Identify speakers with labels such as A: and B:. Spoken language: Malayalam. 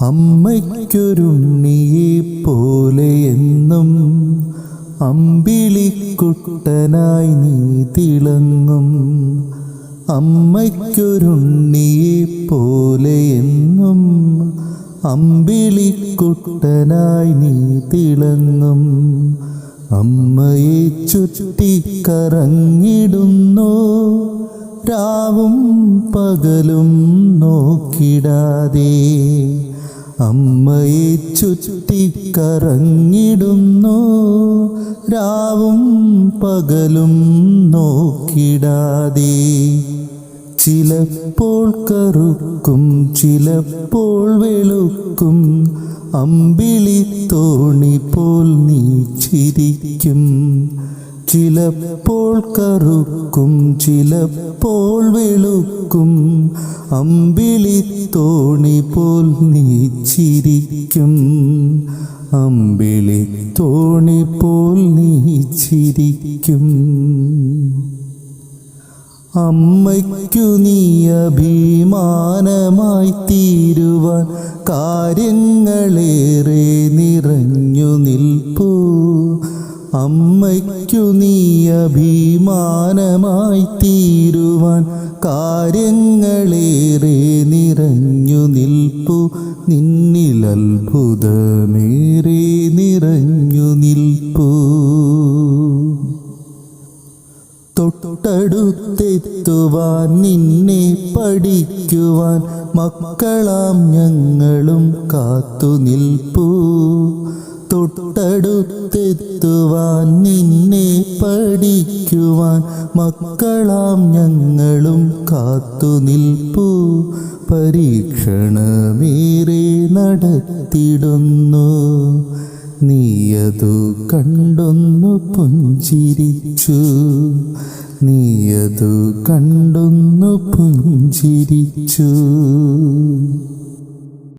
A: അമ്മയ്ക്കൊരുണ്ണിയെ പോലെ എന്നും അമ്പിളിക്കുട്ടനായി നീ തിളങ്ങും. അമ്മയ്ക്കൊരുണ്ണിയെ പോലെ എന്നും അമ്പിളിക്കുട്ടനായി നീ തിളങ്ങും. അമ്മയെ ചുറ്റി കറങ്ങിടുന്നു രാവും പകലും നോക്കിടാതെ അമ്മയെ ചുറ്റി കറങ്ങിടുന്നു രാവും പകലും നോക്കിടാതെ. ചിലപ്പോൾ കറുക്കും ചിലപ്പോൾ വെളുക്കും. അമ്പിളി തോണി പോൽ നീ ചിരിക്കും. ചിലപ്പോൾ കറുക്കും ചിലപ്പോൾ വെളുക്കും. അമ്പിളി തോണി പോൽ നീച്ചിരിക്കും. അമ്പിളിത്തോണി അമ്പിളി തോണി പോൽ നീച്ചിരിക്കും. അമ്മയ്ക്കു നീ അഭിമാനമായി തീരുവാൻ കാര്യങ്ങളേറെ നിറഞ്ഞു നിൽപ്പൂ. അമ്മയ്ക്കു നീ അഭിമാനമായി തീരുവാൻ കാര്യങ്ങളേറെ നിറഞ്ഞു നിൽപ്പു. നിന്നിൽ അത്ഭുതമേറെ നിറഞ്ഞു നിൽപ്പൂ. തൊട്ടടുത്തെത്തുവാൻ നിന്നെ പഠിക്കുവാൻ മക്കളാം ഞങ്ങളും കാത്തു നിൽപ്പൂ. തൊട്ടടുത്തെത്തുവാൻ നിന്നെ പഠിക്കുവാൻ മക്കളാം ഞങ്ങളും കാത്തു നിൽപ്പൂ. പരീക്ഷണമേറെ നടത്തിടുന്നു. നീയതു കണ്ടൊന്നു പുഞ്ചിരിച്ചു. നീയതു കണ്ടൊന്നു പുഞ്ചിരിച്ചു.